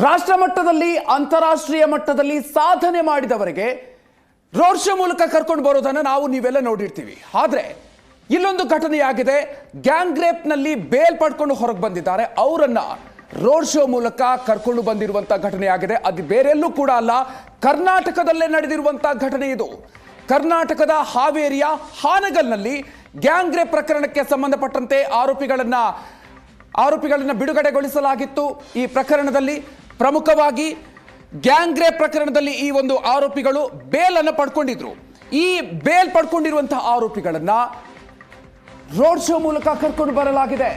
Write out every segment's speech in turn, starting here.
ರಾಷ್ಟ್ರ ಮಟ್ಟದಲ್ಲಿ, ಅಂತಾರಾಷ್ಟ್ರೀಯ ಮಟ್ಟದಲ್ಲಿ ಸಾಧನೆ ಮಾಡಿದವರಿಗೆ ರೋಡ್ ಶೋ ಮೂಲಕ ಕರ್ಕೊಂಡು ಬರೋದನ್ನು ನಾವು ನೀವೆಲ್ಲ ನೋಡಿರ್ತೀವಿ. ಆದರೆ, ಇಲ್ಲೊಂದು ಘಟನೆಯಾಗಿದೆ. ಗ್ಯಾಂಗ್ ರೇಪ್ನಲ್ಲಿ ಬೇಲ್ ಪಡ್ಕೊಂಡು ಹೊರಗೆ ಬಂದಿದ್ದಾರೆ. ಅವರನ್ನು ರೋಡ್ ಶೋ ಮೂಲಕ ಕರ್ಕೊಂಡು ಬಂದಿರುವಂಥ ಘಟನೆಯಾಗಿದೆ. ಅದು ಬೇರೆಲ್ಲೂ ಕೂಡ ಅಲ್ಲ, ಕರ್ನಾಟಕದಲ್ಲೇ ನಡೆದಿರುವಂಥ ಘಟನೆ ಇದು. ಕರ್ನಾಟಕದ ಹಾವೇರಿಯ ಹಾನಗಲ್ನಲ್ಲಿ ಗ್ಯಾಂಗ್ ರೇಪ್ ಪ್ರಕರಣಕ್ಕೆ ಸಂಬಂಧಪಟ್ಟಂತೆ ಆರೋಪಿಗಳನ್ನ, ಆರೋಪಿಗಳನ್ನು ಬಿಡುಗಡೆಗೊಳಿಸಲಾಗಿತ್ತು. ಈ ಪ್ರಕರಣದಲ್ಲಿ ಪ್ರಮುಖವಾಗಿ ಗ್ಯಾಂಗ್ ರೇಪ್ ಪ್ರಕರಣದಲ್ಲಿ ಈ ಒಂದು ಆರೋಪಿಗಳು ಬೇಲನ್ನು ಪಡ್ಕೊಂಡಿದ್ರು. ಈ ಬೇಲ್ ಪಡ್ಕೊಂಡಿರುವಂತಹ ಆರೋಪಿಗಳನ್ನ ರೋಡ್ ಶೋ ಮೂಲಕ ಕರ್ಕೊಂಡು ಬರಲಾಗಿದೆ.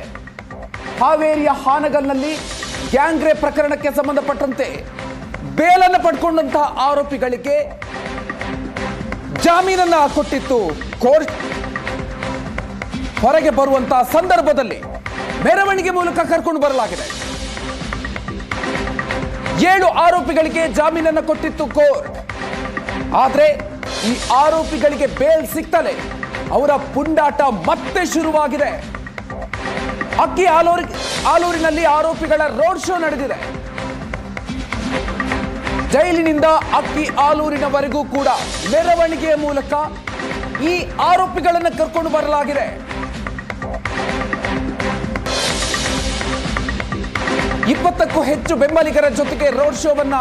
ಹಾವೇರಿಯ ಹಾನಗಲ್ನಲ್ಲಿ ಗ್ಯಾಂಗ್ ರೇಪ್ ಪ್ರಕರಣಕ್ಕೆ ಸಂಬಂಧಪಟ್ಟಂತೆ ಬೇಲನ್ನು ಪಡ್ಕೊಂಡಂತಹ ಆರೋಪಿಗಳಿಗೆ ಜಾಮೀನನ್ನ ಕೊಟ್ಟಿತ್ತು. ಕೋರ್ಟ್ ಹೊರಗೆ ಬರುವಂತಹ ಸಂದರ್ಭದಲ್ಲಿ ಮೆರವಣಿಗೆ ಮೂಲಕ ಕರ್ಕೊಂಡು ಬರಲಾಗಿದೆ. ಏಳು ಆರೋಪಿಗಳಿಗೆ ಜಾಮೀನನ್ನು ಕೊಟ್ಟಿತ್ತು ಕೋರ್ಟ್. ಆದರೆ ಈ ಆರೋಪಿಗಳಿಗೆ ಬೇಲ್ ಸಿಗ್ತಲೇ ಅವರ ಪುಂಡಾಟ ಮತ್ತೆ ಶುರುವಾಗಿದೆ. ಅಕ್ಕಿ ಆಲೂರಿ ಆಲೂರಿನಲ್ಲಿ ಆರೋಪಿಗಳ ರೋಡ್ ಶೋ ನಡೆದಿದೆ. ಜೈಲಿನಿಂದ ಅಕ್ಕಿ ಆಲೂರಿನವರೆಗೂ ಕೂಡ ಮೆರವಣಿಗೆಯ ಮೂಲಕ ಈ ಆರೋಪಿಗಳನ್ನು ಕರ್ಕೊಂಡು ಬರಲಾಗಿದೆ. ಇಪ್ಪತ್ತಕ್ಕೂ ಹೆಚ್ಚು ಬೆಂಬಲಿಗರ ಜೊತೆಗೆ ರೋಡ್ ಶೋವನ್ನ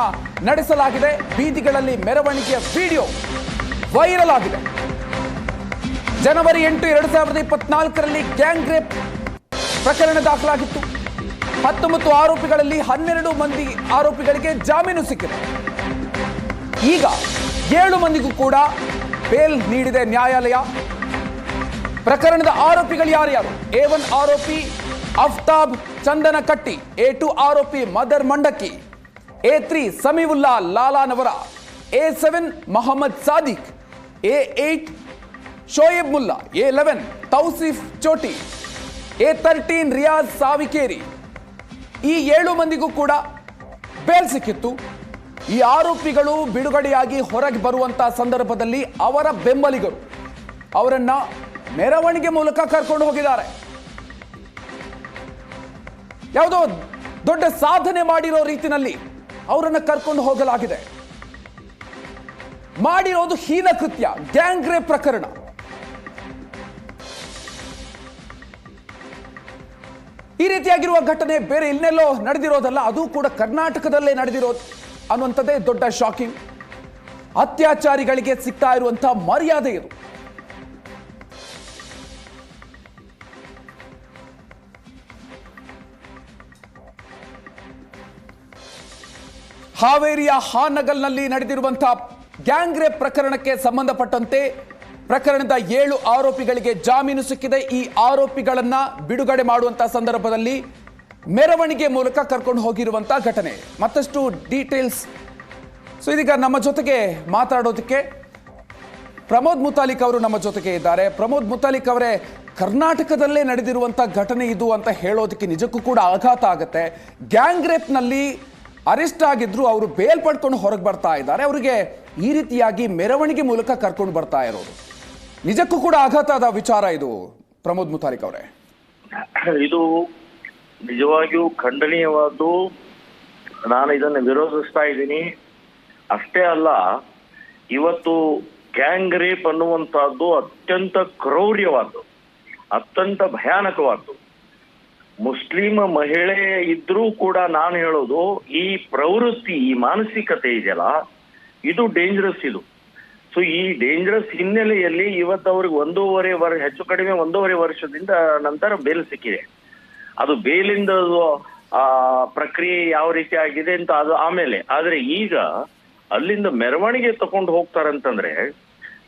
ನಡೆಸಲಾಗಿದೆ. ಬೀದಿಗಳಲ್ಲಿ ಮೆರವಣಿಗೆಯ ವಿಡಿಯೋ ವೈರಲ್ ಆಗಿದೆ. ಜನವರಿ ಎಂಟು ಎರಡು ಸಾವಿರದ ಇಪ್ಪತ್ನಾಲ್ಕರಲ್ಲಿ ಗ್ಯಾಂಗ್ ರೇಪ್ ಪ್ರಕರಣ ದಾಖಲಾಗಿತ್ತು. ಹತ್ತೊಂಬತ್ತು ಆರೋಪಿಗಳಲ್ಲಿ ಹನ್ನೆರಡು ಮಂದಿ ಆರೋಪಿಗಳಿಗೆ ಜಾಮೀನು ಸಿಕ್ಕಿದೆ. ಈಗ ಏಳು ಮಂದಿಗೂ ಕೂಡ ಬೇಲ್ ನೀಡಿದೆ ನ್ಯಾಯಾಲಯ. ಪ್ರಕರಣದ ಆರೋಪಿಗಳು ಯಾರ್ಯಾರು ಎ ಒನ್ ಆರೋಪಿ ಅಫ್ತಾಬ್ ಚಂದನ ಕಟ್ಟಿ ಎ ಟು ಆರೋಪಿ Madar Mandakki, A three Samiulla Lalanavar, A seven Mohammad Sadiq, A eight Shoaib Mulla, A eleven Tausif Choti, A thirteen Riyaz Savikeri. ಈ ಏಳು ಮಂದಿಗೂ ಕೂಡ ಬೇಲ್ ಸಿಕ್ಕಿತ್ತು. ಈ ಆರೋಪಿಗಳು ಬಿಡುಗಡೆಯಾಗಿ ಹೊರಗೆ ಬರುವಂತಹ ಸಂದರ್ಭದಲ್ಲಿ ಅವರ ಬೆಂಬಲಿಗರು ಅವರನ್ನ ಮೆರವಣಿಗೆ ಮೂಲಕ ಕರ್ಕೊಂಡು ಹೋಗಿದ್ದಾರೆ. ಯಾವುದೋ ದೊಡ್ಡ ಸಾಧನೆ ಮಾಡಿರೋ ರೀತಿನಲ್ಲಿ ಅವರನ್ನ ಕರ್ಕೊಂಡು ಹೋಗಲಾಗಿದೆ. ಮಾಡಿರೋದು ಹೀನ ಕೃತ್ಯ ಗ್ಯಾಂಗ್ ರೇಪ್ ಪ್ರಕರಣ. ಈ ರೀತಿಯಾಗಿರುವ ಘಟನೆ ಬೇರೆ ಇನ್ನೆಲ್ಲೋ ನಡೆದಿರೋದಲ್ಲ, ಅದು ಕೂಡ ಕರ್ನಾಟಕದಲ್ಲೇ ನಡೆದಿರೋದು ಅನ್ನುವಂಥದ್ದೇ ದೊಡ್ಡ ಶಾಕಿಂಗ್ ಅತ್ಯಾಚಾರಿಗಳಿಗೆ ಸಿಗ್ತಾ ಇರುವಂತಹ ಮರ್ಯಾದೆ ಇದು. ಹಾವೇರಿಯ ಹಾನಗಲ್ನಲ್ಲಿ ನಡೆದಿರುವಂತಹ ಗ್ಯಾಂಗ್ ರೇಪ್ ಪ್ರಕರಣಕ್ಕೆ ಸಂಬಂಧಪಟ್ಟಂತೆ ಪ್ರಕರಣದ ಏಳು ಆರೋಪಿಗಳಿಗೆ ಜಾಮೀನು ಸಿಕ್ಕಿದೆ. ಈ ಆರೋಪಿಗಳನ್ನು ಬಿಡುಗಡೆ ಮಾಡುವಂತಹ ಸಂದರ್ಭದಲ್ಲಿ ಮೆರವಣಿಗೆ ಮೂಲಕ ಕರ್ಕೊಂಡು ಹೋಗಿರುವಂತಹ ಘಟನೆ. ಮತ್ತಷ್ಟು ಡೀಟೇಲ್ಸ್. ಸೊ, ಇದೀಗ ನಮ್ಮ ಜೊತೆಗೆ ಮಾತಾಡೋದಕ್ಕೆ ಪ್ರಮೋದ್ ಮುತಾಲಿಕ್ ಅವರು ನಮ್ಮ ಜೊತೆಗೆ ಇದ್ದಾರೆ. ಪ್ರಮೋದ್ ಮುತಾಲಿಕ್ ಅವರೇ, ಕರ್ನಾಟಕದಲ್ಲೇ ನಡೆದಿರುವಂಥ ಘಟನೆ ಇದು ಅಂತ ಹೇಳೋದಕ್ಕೆ ನಿಜಕ್ಕೂ ಕೂಡ ಆಘಾತ ಆಗುತ್ತೆ. ಗ್ಯಾಂಗ್ ರೇಪ್ನಲ್ಲಿ ಅರೆಸ್ಟ್ ಆಗಿದ್ರು ಅವರು ಬೇಲ್ ಪಡ್ಕೊಂಡು ಹೊರಗೆ ಬರ್ತಾ ಇದ್ದಾರೆ. ಅವರಿಗೆ ಈ ರೀತಿಯಾಗಿ ಮೆರವಣಿಗೆ ಮೂಲಕ ಕರ್ಕೊಂಡು ಬರ್ತಾ ಇರೋದು ನಿಜಕ್ಕೂ ಕೂಡ ಆಘಾತದ ವಿಚಾರ ಇದು, ಪ್ರಮೋದ್ ಮುತಾರಿಕ್ ಅವರೇ. ಇದು ನಿಜವಾಗಿಯೂ ಖಂಡನೀಯವಾದ್ದು. ನಾನು ಇದನ್ನು ವಿರೋಧಿಸ್ತಾ ಇದ್ದೀನಿ. ಅಷ್ಟೇ ಅಲ್ಲ, ಇವತ್ತು ಗ್ಯಾಂಗ್ ರೇಪ್ ಅನ್ನುವಂತಹದ್ದು ಅತ್ಯಂತ ಕ್ರೌರ್ಯವಾದ್ದು, ಅತ್ಯಂತ ಭಯಾನಕವಾದ್ದು. ಮುಸ್ಲಿಂ ಮಹಿಳೆ ಇದ್ರೂ ಕೂಡ ನಾನು ಹೇಳೋದು, ಈ ಪ್ರವೃತ್ತಿ, ಈ ಮಾನಸಿಕತೆ ಇದೆಯಲ್ಲ, ಇದು ಡೇಂಜರಸ್ ಇದು. ಸೊ ಈ ಡೇಂಜರಸ್ ಹಿನ್ನೆಲೆಯಲ್ಲಿ ಇವತ್ತು ಅವ್ರಿಗೆ ಒಂದೂವರೆ ವರ್ಷ ಹೆಚ್ಚು ಕಡಿಮೆ ಒಂದೂವರೆ ವರ್ಷದಿಂದ ನಂತರ ಬೇಲ್ ಸಿಕ್ಕಿದೆ. ಅದು ಬೇಲಿಂದ ಪ್ರಕ್ರಿಯೆ ಯಾವ ರೀತಿ ಆಗಿದೆ ಅಂತ ಅದು ಆಮೇಲೆ. ಆದ್ರೆ ಈಗ ಅಲ್ಲಿಂದ ಮೆರವಣಿಗೆ ತಗೊಂಡು ಹೋಗ್ತಾರಂತಂದ್ರೆ,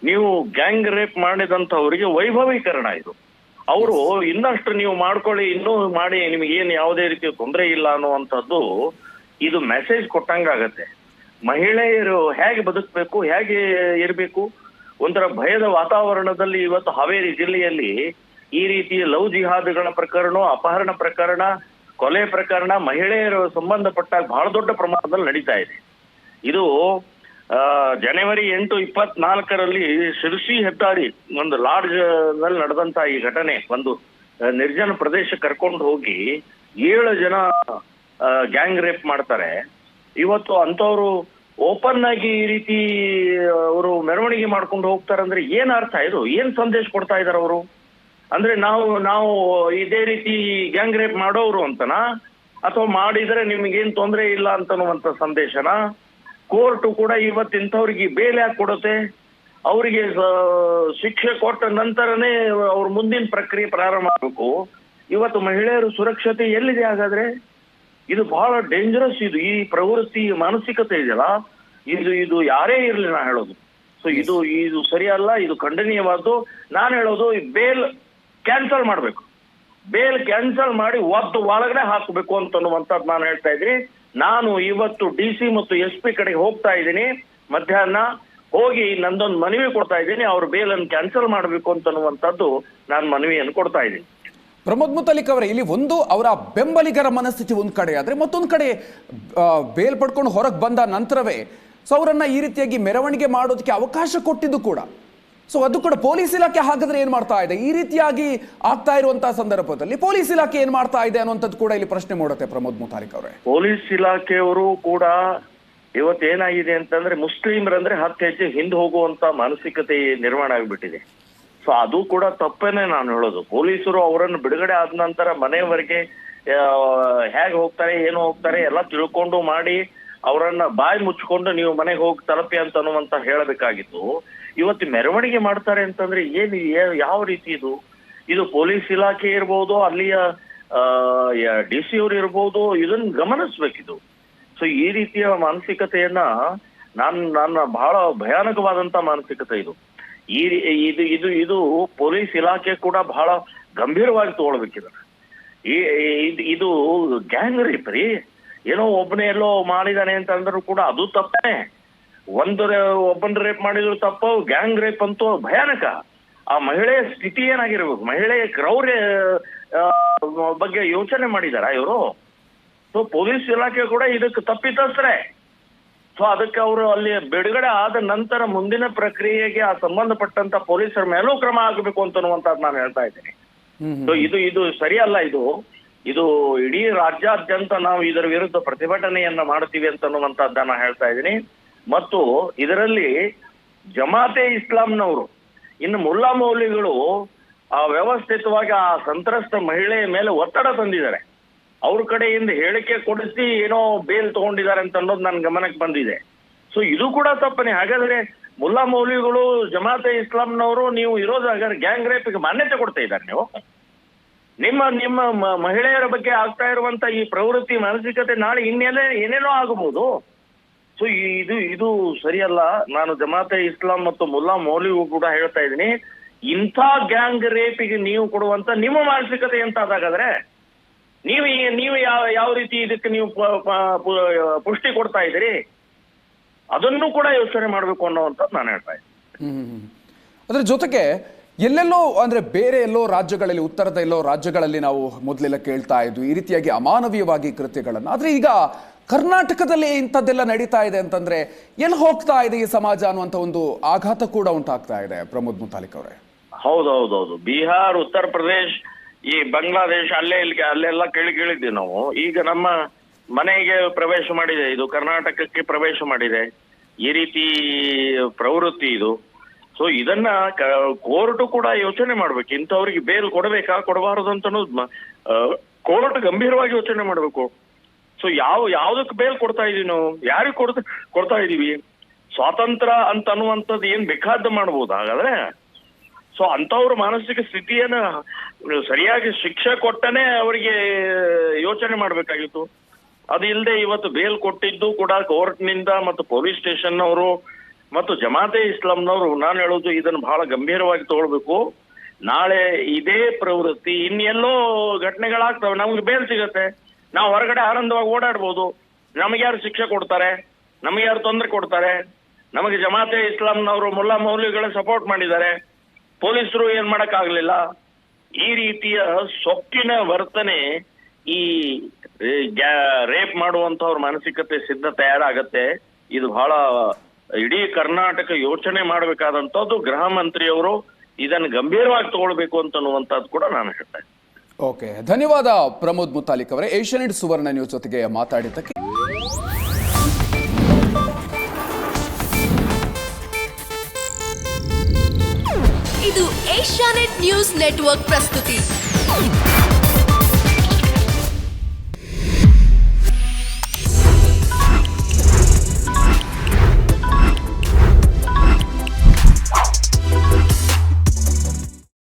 ನೀವು ಗ್ಯಾಂಗ್ ರೇಪ್ ಮಾಡಿದಂತವರಿಗೆ ವೈಭವೀಕರಣ ಇದು. ಅವರು ಇನ್ನಷ್ಟು ನೀವು ಮಾಡ್ಕೊಳ್ಳಿ ಇನ್ನೂ ಮಾಡಿ ನಿಮ್ಗೆ ಏನು ಯಾವುದೇ ರೀತಿಯ ತೊಂದರೆ ಇಲ್ಲ ಅನ್ನುವಂಥದ್ದು ಇದು ಮೆಸೇಜ್ ಕೊಟ್ಟಂಗಾಗತ್ತೆ ಮಹಿಳೆಯರು ಹೇಗೆ ಬದುಕಬೇಕು ಹೇಗೆ ಇರಬೇಕು? ಒಂಥರ ಭಯದ ವಾತಾವರಣದಲ್ಲಿ ಇವತ್ತು ಹಾವೇರಿ ಜಿಲ್ಲೆಯಲ್ಲಿ ಈ ರೀತಿ ಲವ್ ಜಿಹಾದ್ಗಳ ಪ್ರಕರಣ ಅಪಹರಣ ಪ್ರಕರಣ ಕೊಲೆ ಪ್ರಕರಣ ಮಹಿಳೆಯರು ಸಂಬಂಧಪಟ್ಟಾಗ ಬಹಳ ದೊಡ್ಡ ಪ್ರಮಾಣದಲ್ಲಿ ನಡೀತಾ ಇದೆ. ಇದು ಜನವರಿ ಎಂಟು ಇಪ್ಪತ್ನಾಲ್ಕರಲ್ಲಿ ಶಿರ್ಸಿ ಹೆದ್ದಾರಿ, ಒಂದು ಲಾಡ್ಜ್ನಲ್ಲಿ ನಡೆದಂತ ಈ ಘಟನೆ, ಒಂದು ನಿರ್ಜನ ಪ್ರದೇಶ ಕರ್ಕೊಂಡು ಹೋಗಿ ಏಳು ಜನ ಗ್ಯಾಂಗ್ ರೇಪ್ ಮಾಡ್ತಾರೆ. ಇವತ್ತು ಅಂತವ್ರು ಓಪನ್ ಆಗಿ ಈ ರೀತಿ ಅವರು ಮೆರವಣಿಗೆ ಮಾಡ್ಕೊಂಡು ಹೋಗ್ತಾರಂದ್ರೆ ಏನ್ ಅರ್ಥ? ಇದು ಏನ್ ಸಂದೇಶ ಕೊಡ್ತಾ ಇದಾರೆ ಅವರು? ಅಂದ್ರೆ ನಾವು ನಾವು ಇದೇ ರೀತಿ ಗ್ಯಾಂಗ್ ರೇಪ್ ಮಾಡೋರು ಅಂತನಾ? ಅಥವಾ ಮಾಡಿದ್ರೆ ನಿಮ್ಗೇನ್ ತೊಂದರೆ ಇಲ್ಲ ಅಂತನ್ನುವಂತ ಸಂದೇಶನ? ಕೋರ್ಟ್ ಕೂಡ ಇವತ್ತು ಇಂಥವ್ರಿಗೆ ಬೇಲ್ ಯಾಕೆ ಕೊಡುತ್ತೆ ಅವರಿಗೆ ಶಿಕ್ಷೆ ಕೊಟ್ಟ ನಂತರನೇ ಅವ್ರ ಮುಂದಿನ ಪ್ರಕ್ರಿಯೆ ಪ್ರಾರಂಭ ಆಗಬೇಕು. ಇವತ್ತು ಮಹಿಳೆಯರ ಸುರಕ್ಷತೆ ಎಲ್ಲಿದೆ ಹಾಗಾದ್ರೆ? ಇದು ಬಹಳ ಡೇಂಜರಸ್ ಇದು. ಈ ಪ್ರವೃತ್ತಿ ಮಾನಸಿಕತೆ ಇದೆಯಲ್ಲ, ಇದು ಇದು ಯಾರೇ ಇರಲಿ ನಾ ಹೇಳೋದು. ಸೊ ಇದು ಇದು ಸರಿಯಲ್ಲ, ಇದು ಖಂಡನೀಯವಾದ್ದು. ನಾನು ಹೇಳೋದು, ಈ ಬೇಲ್ ಕ್ಯಾನ್ಸಲ್ ಮಾಡಬೇಕು. ಬೇಲ್ ಕ್ಯಾನ್ಸಲ್ ಮಾಡಿ ಒದ್ದು ಒಳಗಡೆ ಹಾಕಬೇಕು ಅಂತ ಅನ್ನುವಂಥದ್ದು ನಾನು ಹೇಳ್ತಾ ಇದ್ದೀನಿ. ನಾನು ಇವತ್ತು ಡಿ ಸಿ ಮತ್ತು ಎಸ್ ಪಿ ಕಡೆಗೆ ಹೋಗ್ತಾ ಇದ್ದೀನಿ. ಮಧ್ಯಾಹ್ನ ಹೋಗಿ ನಂದೊಂದು ಮನವಿ ಕೊಡ್ತಾ ಇದ್ದೀನಿ. ಅವ್ರ ಬೇಲನ್ನು ಕ್ಯಾನ್ಸಲ್ ಮಾಡಬೇಕು ಅಂತನ್ನುವಂಥದ್ದು ನಾನು ಮನವಿಯನ್ನು ಕೊಡ್ತಾ ಇದ್ದೀನಿ. ಪ್ರಮೋದ್ ಮುತಾಲಿಕ್ ಅವರೇ, ಇಲ್ಲಿ ಒಂದು ಅವರ ಬೆಂಬಲಿಗರ ಮನಸ್ಥಿತಿ ಒಂದು ಕಡೆ, ಆದರೆ ಮತ್ತೊಂದು ಕಡೆ ಬೇಲ್ ಪಡ್ಕೊಂಡು ಹೊರಗೆ ಬಂದ ನಂತರವೇ, ಸೊ ಅವರನ್ನ ಈ ರೀತಿಯಾಗಿ ಮೆರವಣಿಗೆ ಮಾಡೋದಕ್ಕೆ ಅವಕಾಶ ಕೊಟ್ಟಿದ್ದು ಕೂಡ. ಸೊ ಅದು ಕೂಡ ಪೊಲೀಸ್ ಇಲಾಖೆ ಹಾಗಾದ್ರೆ ಏನ್ ಮಾಡ್ತಾ ಇದೆ? ಈ ರೀತಿಯಾಗಿ ಆಗ್ತಾ ಇರುವಂತಹ ಸಂದರ್ಭದಲ್ಲಿ ಪೊಲೀಸ್ ಇಲಾಖೆ ಏನ್ ಮಾಡ್ತಾ ಇದೆ ಅನ್ನುವಂಥದ್ದು ಕೂಡ ಇಲ್ಲಿ ಪ್ರಶ್ನೆ ಮೂಡುತ್ತೆ ಪ್ರಮೋದ್ ಮುತಾರಿಕ್ ಅವರೇ. ಪೊಲೀಸ್ ಇಲಾಖೆಯವರು ಕೂಡ ಇವತ್ತೇನಾಗಿದೆ ಅಂತಂದ್ರೆ ಮುಸ್ಲಿಮರಂದ್ರೆ ಹತ್ತು ಹೆಜ್ಜೆ ಹಿಂದೆ ಹೋಗುವಂತ ಮಾನಸಿಕತೆ ನಿರ್ಮಾಣ ಆಗಿಬಿಟ್ಟಿದೆ. ಸೊ ಅದು ಕೂಡ ತಪ್ಪೇನೆ ನಾನು ಹೇಳೋದು. ಪೊಲೀಸರು ಅವರನ್ನು ಬಿಡುಗಡೆ ಆದ ನಂತರ ಮನೆಯವರೆಗೆ ಹೇಗೆ ಹೋಗ್ತಾರೆ, ಏನು ಹೋಗ್ತಾರೆ ಎಲ್ಲ ತಿಳ್ಕೊಂಡು ಮಾಡಿ ಅವರನ್ನ ಬಾಯಿ ಮುಚ್ಚಿಕೊಂಡು ನೀವು ಮನೆಗೆ ಹೋಗಿ ತಲುಪಿ ಅಂತ ಅನ್ನುವಂತ ಹೇಳಬೇಕಾಗಿತ್ತು. ಇವತ್ತು ಮೆರವಣಿಗೆ ಮಾಡ್ತಾರೆ ಅಂತಂದ್ರೆ ಏನು ಯಾವ ರೀತಿ ಇದು? ಇದು ಪೊಲೀಸ್ ಇಲಾಖೆ ಇರ್ಬೋದು, ಅಲ್ಲಿಯ ಡಿ ಸಿ ಅವರು ಇರ್ಬೋದು, ಇದನ್ನ ಗಮನಿಸ್ಬೇಕಿದು. ಸೊ ಈ ರೀತಿಯ ಮಾನಸಿಕತೆಯನ್ನ ನಾನ್, ನನ್ನ ಬಹಳ ಭಯಾನಕವಾದಂತ ಮಾನಸಿಕತೆ ಇದು. ಈ ಇದು ಇದು ಇದು ಪೊಲೀಸ್ ಇಲಾಖೆ ಕೂಡ ಬಹಳ ಗಂಭೀರವಾಗಿ ತಗೊಳ್ಬೇಕಿದ. ಈ ಇದು- ಗ್ಯಾಂಗ್ ರೀ. ಏನೋ ಒಬ್ಬನೇ ಎಲ್ಲೋ ಮಾಡಿದಾನೆ ಅಂತ ಅಂದ್ರೂ ಕೂಡ ಅದು ತಪ್ಪೇ. ಒಂದು ಒಬ್ಬನ ರೇಪ್ ಮಾಡಿದ್ರು ತಪ್ಪು ಗ್ಯಾಂಗ್ ರೇಪ್ ಅಂತೂ ಭಯಾನಕ. ಆ ಮಹಿಳೆಯ ಸ್ಥಿತಿ ಏನಾಗಿರ್ಬೇಕು? ಮಹಿಳೆಯ ಕ್ರೌರ್ಯ ಬಗ್ಗೆ ಯೋಚನೆ ಮಾಡಿದಾರ ಇವರು? ಸೊ ಪೊಲೀಸ್ ಇಲಾಖೆ ಕೂಡ ಇದಕ್ಕೆ ತಪ್ಪಿತಸ್ತ್ರೆ ಸೊ ಅದಕ್ಕೆ ಅವರು ಅಲ್ಲಿ ಬಿಡುಗಡೆ ಆದ ನಂತರ ಮುಂದಿನ ಪ್ರಕ್ರಿಯೆಗೆ ಆ ಸಂಬಂಧಪಟ್ಟಂತ ಪೊಲೀಸರ ಮೇಲೂ ಕ್ರಮ ಆಗಬೇಕು ಅಂತನ್ನುವಂಥದ್ದು ನಾನು ಹೇಳ್ತಾ ಇದ್ದೀನಿ. ಸೊ ಇದು ಇದು ಸರಿಯಲ್ಲ ಇದು. ಇದು ಇಡೀ ರಾಜ್ಯಾದ್ಯಂತ ನಾವು ಇದರ ವಿರುದ್ಧ ಪ್ರತಿಭಟನೆಯನ್ನ ಮಾಡ್ತೀವಿ ಅಂತ ಅನ್ನುವಂಥದ್ದನ್ನ ನಾನು ಹೇಳ್ತಾ ಇದ್ದೀನಿ. ಮತ್ತು ಇದರಲ್ಲಿ ಜಮಾತೆ ಇಸ್ಲಾಂನವರು, ಇನ್ನು ಮುಲ್ಲಾ ಮೌಲಿಗಳು ಆ ವ್ಯವಸ್ಥಿತವಾಗಿ ಆ ಸಂತ್ರಸ್ತ ಮಹಿಳೆಯ ಮೇಲೆ ಒತ್ತಡ ತಂದಿದ್ದಾರೆ. ಅವ್ರ ಕಡೆಯಿಂದ ಹೇಳಿಕೆ ಕೊಡಿಸಿ ಏನೋ ಬೇಲ್ ತಗೊಂಡಿದ್ದಾರೆ ಅಂತ ಅನ್ನೋದು ನನ್ನ ಗಮನಕ್ಕೆ ಬಂದಿದೆ. ಸೊ ಇದು ಕೂಡ ತಪ್ಪನೆ. ಹಾಗಾದ್ರೆ ಮುಲ್ಲಾ ಮೌಲಿಗಳು, ಜಮಾತೆ ಇಸ್ಲಾಂನವರು ನೀವು ಇರೋದು ಹಾಗಾದ್ರೆ ಗ್ಯಾಂಗ್ ರೇಪಿಗೆ ಮಾನ್ಯತೆ ಕೊಡ್ತಾ ಇದ್ದಾರೆ ನೀವು. ನಿಮ್ಮ ನಿಮ್ಮ ಮಹಿಳೆಯರ ಬಗ್ಗೆ ಆಗ್ತಾ ಇರುವಂತ ಈ ಪ್ರವೃತ್ತಿ ಮಾನಸಿಕತೆ ನಾಳೆ ಇನ್ನೇನೇ ಏನೇನೋ ಆಗಬಹುದು. ಸೊ ಇದು ಇದು ಸರಿಯಲ್ಲ. ನಾನು ಜಮಾತೆ ಇಸ್ಲಾಂ ಮತ್ತು ಮುಲ್ಲಾ ಮೌಲಿಗೂ ಕೂಡ ಹೇಳ್ತಾ ಇದ್ದೀನಿ. ಇಂಥ ಗ್ಯಾಂಗ್ ರೇಪಿಗೆ ನೀವು ಕೊಡುವಂತ ನಿಮ್ಮ ಮಾನಸಿಕತೆ ಎಂತ ಅದಾಗಾದ್ರೆ ನೀವು ನೀವು ಯಾವ ಯಾವ ರೀತಿ ಇದಕ್ಕೆ ನೀವು ಪುಷ್ಟಿ ಕೊಡ್ತಾ ಇದ್ದೀರಿ, ಅದನ್ನು ಕೂಡ ಯೋಚನೆ ಮಾಡಬೇಕು ಅನ್ನೋವಂಥದ್ದು ನಾನು ಹೇಳ್ತಾ ಇದ್ದೀನಿ. ಅದ್ರ ಜೊತೆಗೆ ಎಲ್ಲೆಲ್ಲೋ ಅಂದರೆ ಬೇರೆ ಎಲ್ಲೋ ರಾಜ್ಯಗಳಲ್ಲಿ, ಉತ್ತರದ ಎಲ್ಲೋ ರಾಜ್ಯಗಳಲ್ಲಿ ನಾವು ಮೊದಲೆಲ್ಲ ಕೇಳ್ತಾ ಇದ್ವಿ. ಈ ರೀತಿಯಾಗಿ ಅಮಾನವೀಯವಾಗಿ ಕೃತ್ಯಗಳನ್ನು. ಆದರೆ ಈಗ ಕರ್ನಾಟಕದಲ್ಲಿ ಇಂಥದ್ದೆಲ್ಲ ನಡೀತಾ ಇದೆ ಅಂತಂದರೆ ಎಲ್ಲಿ ಹೋಗ್ತಾ ಇದೆ ಈ ಸಮಾಜ ಅನ್ನುವಂಥ ಒಂದು ಆಘಾತ ಕೂಡ ಉಂಟಾಗ್ತಾ ಇದೆ, ಪ್ರಮೋದ್ ಮುತಾಲಿಕ್ ಅವರೇ. ಹೌದೌದೌದು. ಬಿಹಾರ್, ಉತ್ತರ ಪ್ರದೇಶ್, ಈ ಬಾಂಗ್ಲಾದೇಶ, ಅಲ್ಲೇ ಇಲ್ಲಿ ಅಲ್ಲೆಲ್ಲ ಕೇಳಿ ಕೇಳಿದ್ವಿ ನಾವು. ಈಗ ನಮ್ಮ ಮನೆಗೆ ಪ್ರವೇಶ ಮಾಡಿದೆ. ಇದು ಕರ್ನಾಟಕಕ್ಕೆ ಪ್ರವೇಶ ಮಾಡಿದೆ. ಈ ರೀತಿ ಪ್ರವೃತ್ತಿ ಇದು. ಸೊ ಇದನ್ನ ಕೋರ್ಟ್ ಕೂಡ ಯೋಚನೆ ಮಾಡ್ಬೇಕು. ಇಂಥವ್ರಿಗೆ ಬೇಲ್ ಕೊಡಬೇಕಾ? ಕೊಡಬಾರದು ಅಂತ ಕೋರ್ಟ್ ಗಂಭೀರವಾಗಿ ಯೋಚನೆ ಮಾಡ್ಬೇಕು. ಸೊ ಯಾವ ಯಾವ್ದಕ್ಕೆ ಬೇಲ್ ಕೊಡ್ತಾ ಇದೀವಿ ನಾವು? ಯಾರಿಗೆ ಕೊಡ್ತಾ ಕೊಡ್ತಾ ಇದೀವಿ? ಸ್ವಾತಂತ್ರ್ಯ ಅಂತ ಅನ್ನುವಂಥದ್ದು ಏನ್ ಬೇಕಾದ್ದು ಮಾಡ್ಬೋದು ಹಾಗಾದ್ರೆ? ಸೊ ಅಂತವ್ರ ಮಾನಸಿಕ ಸ್ಥಿತಿಯನ್ನ ಸರಿಯಾಗಿ ಶಿಕ್ಷೆ ಕೊಟ್ಟನೆ ಅವರಿಗೆ ಯೋಚನೆ ಮಾಡ್ಬೇಕಾಗಿತ್ತು. ಅದು ಇಲ್ಲದೆ ಇವತ್ತು ಬೇಲ್ ಕೊಟ್ಟಿದ್ದು ಕೂಡ ಕೋರ್ಟ್ನಿಂದ ಮತ್ತು ಪೊಲೀಸ್ ಸ್ಟೇಷನ್ ಅವರು ಮತ್ತು ಜಮಾತೆ ಇಸ್ಲಾಂನವರು ನಾನು ಹೇಳೋದು ಇದನ್ನು ಬಹಳ ಗಂಭೀರವಾಗಿ ತಗೊಳ್ಬೇಕು. ನಾಳೆ ಇದೇ ಪ್ರವೃತ್ತಿ, ಇನ್ನೆಲ್ಲೋ ಘಟನೆಗಳಾಗ್ತವೆ, ನಮ್ಗೆ ಬೇಲ್ ಸಿಗತ್ತೆ. ನಾವು ಹೊರಗಡೆ ಆನಂದವಾಗಿ ಓಡಾಡ್ಬೋದು. ನಮಗೆ ಯಾರು ಶಿಕ್ಷೆ ಕೊಡ್ತಾರೆ? ನಮಗೆ ಯಾರು ತೊಂದರೆ ಕೊಡ್ತಾರೆ? ನಮಗೆ ಜಮಾತೆ ಇಸ್ಲಾಂನವರು ಮುಲ್ಲಾ ಮೌಲ್ಯಗಳ ಸಪೋರ್ಟ್ ಮಾಡಿದ್ದಾರೆ. ಪೊಲೀಸರು ಏನ್ ಮಾಡಕ್ ಆಗ್ಲಿಲ್ಲ ಈ ರೀತಿಯ ಸೊಕ್ಕಿನ ವರ್ತನೆ ಈ ರೇಪ್ ಮಾಡುವಂತವ್ರ ಮಾನಸಿಕತೆ ಸಿದ್ಧ ತಯಾರಾಗತ್ತೆ. ಇದು ಬಹಳ ಇಡೀ ಕರ್ನಾಟಕ ಯೋಚನೆ ಮಾಡಬೇಕಾದಂಥದ್ದು ಗೃಹ ಮಂತ್ರಿಯವರು ಇದನ್ನು ಗಂಭೀರವಾಗಿ ತಗೊಳ್ಬೇಕು ಅಂತನ್ನುವಂಥದ್ದು ಕೂಡ ನಾನು ಹೇಳ್ತೇನೆ ಓಕೆ ಧನ್ಯವಾದ ಪ್ರಮೋದ್ ಮುತಾಲಿಕ್ ಅವರೇ. ಏಷ್ಯಾನೆಟ್ ಸುವರ್ಣ ನ್ಯೂಸ್ ಜೊತೆಗೆ ಮಾತಾಡಿದ್ದಕ್ಕೆ ಇದು ಏಷ್ಯಾನೆಟ್ ನ್ಯೂಸ್ ನೆಟ್ವರ್ಕ್ ಪ್ರಸ್ತುತಿ.